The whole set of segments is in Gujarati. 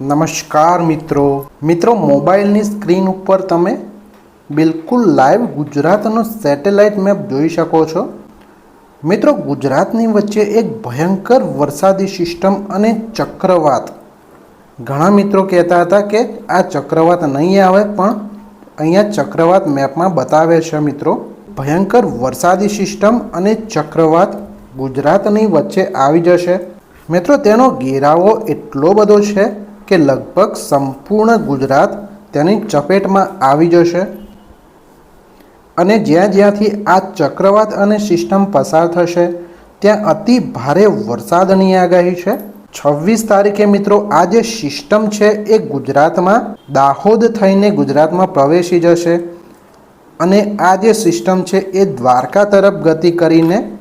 નમસ્કાર મિત્રો. મિત્રો, મોબાઈલની સ્ક્રીન ઉપર તમે બિલકુલ લાઈવ ગુજરાતનો સેટેલાઇટ મેપ જોઈ શકો છો. મિત્રો, ગુજરાતની વચ્ચે એક ભયંકર વરસાદી સિસ્ટમ અને ચક્રવાત. ઘણા મિત્રો કહેતા હતા કે આ ચક્રવાત નહીં આવે, પણ અહીંયા ચક્રવાત મેપમાં બતાવે છે મિત્રો. ભયંકર વરસાદી સિસ્ટમ અને ચક્રવાત ગુજરાતની વચ્ચે આવી જશે. મિત્રો, તેનો ઘેરાવો એટલો બધો છે કે લગભગ સંપૂર્ણ ગુજરાત તેની ચપેટમાં આવી જશે? અને જ્યાં જ્યાંથી આ ચક્રવાત અને સિસ્ટમ પસાર થશે, ત્યાં અતિ ભારે વરસાદની આગાહી છે. છવ્વીસ તારીખે મિત્રો, આ જે સિસ્ટમ છે એ ગુજરાતમાં દાહોદ થઈને ગુજરાતમાં પ્રવેશી જશે. અને આ જે સિસ્ટમ છે એ દ્વારકા તરફ ગતિ કરીને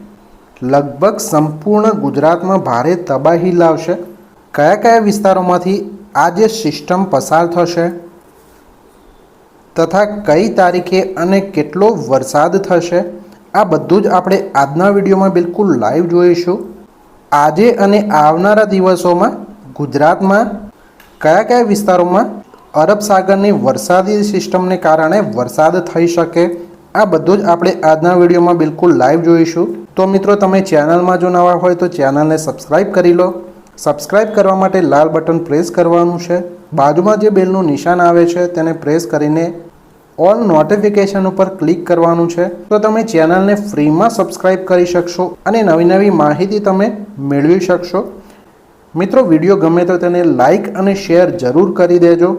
લગભગ સંપૂર્ણ ગુજરાતમાં ભારે તબાહી લાવશે. કયા કયા વિસ્તારોમાંથી આ જે સિસ્ટમ પસાર થશે? તથા કઈ તારીખે અને કેટલો વરસાદ થશે? આ બધું જ આપણે આજના વિડીયોમાં બિલકુલ લાઈવ જોઈશું. આજે અને આવનારા દિવસોમાં ગુજરાતમાં કયા કયા વિસ્તારોમાં અરબ સાગરની વરસાદી સિસ્ટમને કારણે વરસાદ થઈ શકે? આ બધું જ આપણે આજના વિડીયોમાં બિલકુલ લાઈવ જોઈશું. તો મિત્રો, તમે ચેનલમાં જો નવા હોય તો ચેનલને સબસ્ક્રાઈબ કરી લો. સબસ્ક્રાઈબ કરવા માટે લાલ બટન પ્રેસ કરવાનું છે. બાજુમાં જે બેલનું નિશાન આવે છે, તેને પ્રેસ કરીને ઓલ નોટિફિકેશન ઉપર ક્લિક કરવાનું છે. તો તમે ચેનલને ફ્રીમાં સબસ્ક્રાઈબ કરી શકશો અને નવી નવી માહિતી તમે મેળવી શકશો. મિત્રો, વીડિયો ગમે તો તેને લાઈક અને શેર જરૂર કરી દેજો.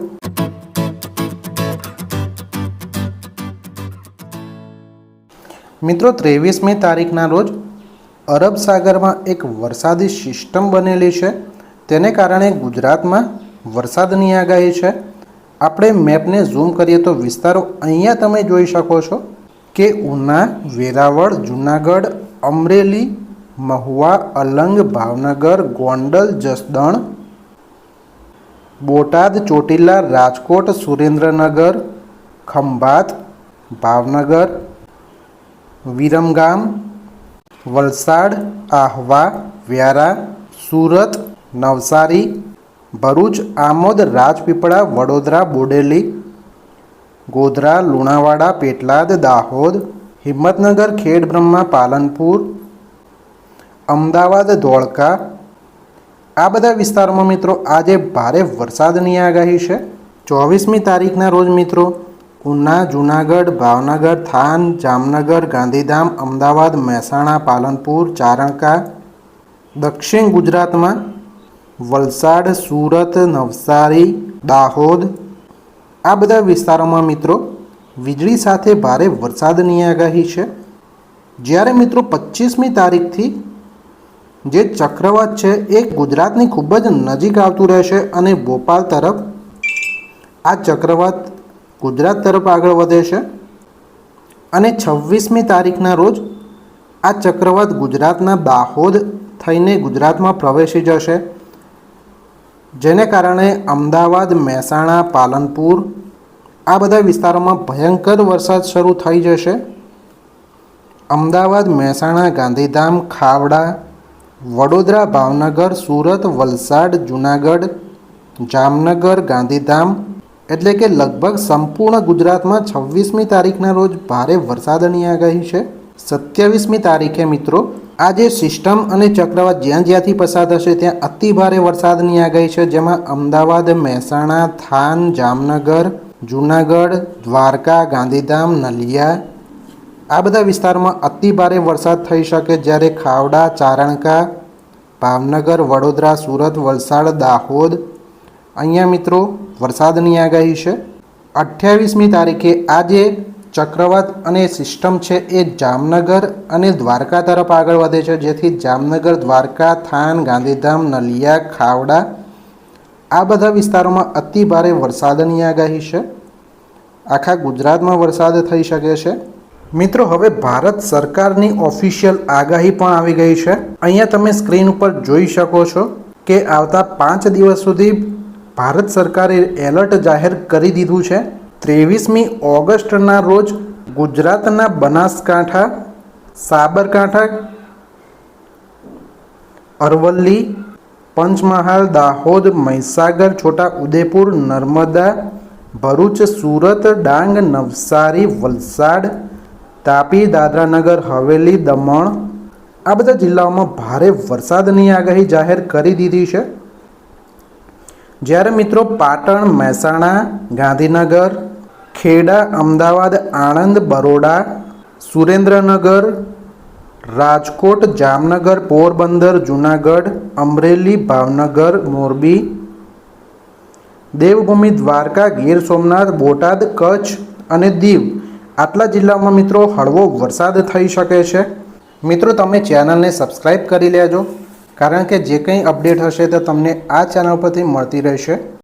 મિત્રો, ત્રેવીસમી તારીખના રોજ અરબ સાગરમાં એક વરસાદી સિસ્ટમ બનેલી છે. તેને કારણે ગુજરાતમાં વરસાદની આગાહી છે. આપણે મેપને ઝૂમ કરીએ તો વિસ્તારો અહીંયા તમે જોઈ શકો છો કે ઉના, વેરાવળ, જુનાગઢ, અમરેલી, મહુવા, અલંગ, ભાવનગર, ગોંડલ, જસદણ, બોટાદ, ચોટીલા, રાજકોટ, સુરેન્દ્રનગર, ખંભાત, ભાવનગર, વિરમગામ વલસાડ, આહવા, વ્યારા, સુરત, નવસારી, ભરૂચ, આમોદ, રાજપીપળા, વડોદરા, બોડેલી, ગોધરા, લુણાવાડા, પેટલાદ, દાહોદ, હિંમતનગર, ખેડબ્રહ્મા, પાલનપુર, અમદાવાદ, ધોળકા. આ બધા વિસ્તારોમાં મિત્રો આજે ભારે વરસાદની આગાહી છે. ચોવીસમી તારીખના રોજ મિત્રો ઉના જુનાગઢ, ભાવનગર, થાન, જામનગર, ગાંધીધામ, અમદાવાદ, મહેસાણા, પાલનપુર, ચારણકા, દક્ષિણ ગુજરાતમાં વલસાડ, સુરત, નવસારી, દાહોદ. આ બધા વિસ્તારોમાં મિત્રો, વીજળી સાથે ભારે વરસાદની આગાહી છે. જ્યારે મિત્રો પચીસમી તારીખથી જે ચક્રવાત છે એ ગુજરાતની ખૂબ જ નજીક આવતું રહેશે અને ભોપાલ તરફ આ ચક્રવાત ગુજરાત તરફ આગળ વધે છે અને છવ્વીસમી તારીખના રોજ આ ચક્રવાત ગુજરાતના દાહોદ થઈને ગુજરાતમાં પ્રવેશી જશે. જેને કારણે અમદાવાદ, મહેસાણા, પાલનપુર આ બધા વિસ્તારોમાં ભયંકર વરસાદ શરૂ થઈ જશે. અમદાવાદ, મહેસાણા, ગાંધીધામ, ખાવડા, વડોદરા, ભાવનગર, સુરત, વલસાડ, જુનાગઢ, જામનગર, ગાંધીધામ એટલે કે લગભગ સંપૂર્ણ ગુજરાતમાં છવ્વીસમી તારીખના રોજ ભારે વરસાદની આગાહી છે. સત્યાવીસમી તારીખે મિત્રો, આજે સિસ્ટમ અને ચક્રવાત જ્યાં જ્યાંથી પસાર થશે ત્યાં અતિ ભારે વરસાદની આગાહી છે, જેમાં અમદાવાદ, મહેસાણા, થાન, જામનગર, જુનાગઢ, દ્વારકા, ગાંધીધામ, નલિયા આ બધા વિસ્તારમાં અતિ ભારે વરસાદ થઈ શકે જ્યારે ખાવડા, ચારણકા, ભાવનગર, વડોદરા, સુરત, વલસાડ, દાહોદ અહીંયા મિત્રો વરસાદની આગાહી છે. અઠ્યાવીસમી તારીખે આજે ચક્રવાત અને સિસ્ટમ છે એ જામનગર અને દ્વારકા તરફ આગળ વધે છે, જેથી જામનગર, દ્વારકા, થાન, ગાંધીધામ, નલિયા, ખાવડા આ બધા વિસ્તારોમાં અતિ ભારે વરસાદની આગાહી છે. આખા ગુજરાતમાં વરસાદ થઈ શકે છે. મિત્રો, હવે ભારત સરકારની ઓફિશિયલ આગાહી પણ આવી ગઈ છે. અહીંયા તમે સ્ક્રીન ઉપર જોઈ શકો છો કે આવતા પાંચ દિવસ સુધી ભારત સરકારે એલર્ટ જાહેર કરી દીધું છે. ત્રેવીસમી ઓગસ્ટના રોજ ગુજરાતના બનાસકાંઠા, સાબરકાંઠા, અરવલ્લી, પંચમહાલ, દાહોદ, મહીસાગર, છોટા ઉદેપુર, નર્મદા, ભરૂચ, સુરત, ડાંગ, નવસારી, વલસાડ, તાપી, દાદરાનગર, હવેલી, દમણ આ બધા જિલ્લાઓમાં ભારે વરસાદની આગાહી જાહેર કરી દીધી છે. જ્યારે મિત્રો પાટણ, મહેસાણા, ગાંધીનગર, ખેડા, અમદાવાદ, આણંદ, બરોડા, સુરેન્દ્રનગર, રાજકોટ, જામનગર, પોરબંદર, જુનાગઢ, અમરેલી, ભાવનગર, મોરબી, દેવભૂમિ, દ્વારકા, ગીર સોમનાથ, બોટાદ, કચ્છ અને દીવ આટલા જિલ્લામાં મિત્રો હળવો વરસાદ થઈ શકે છે. મિત્રો, તમે ચેનલને સબસ્ક્રાઈબ કરી લેજો. કારણ કે જે કંઈ અપડેટ હશે તે તમને આ ચેનલ પરથી મળતી રહેશે.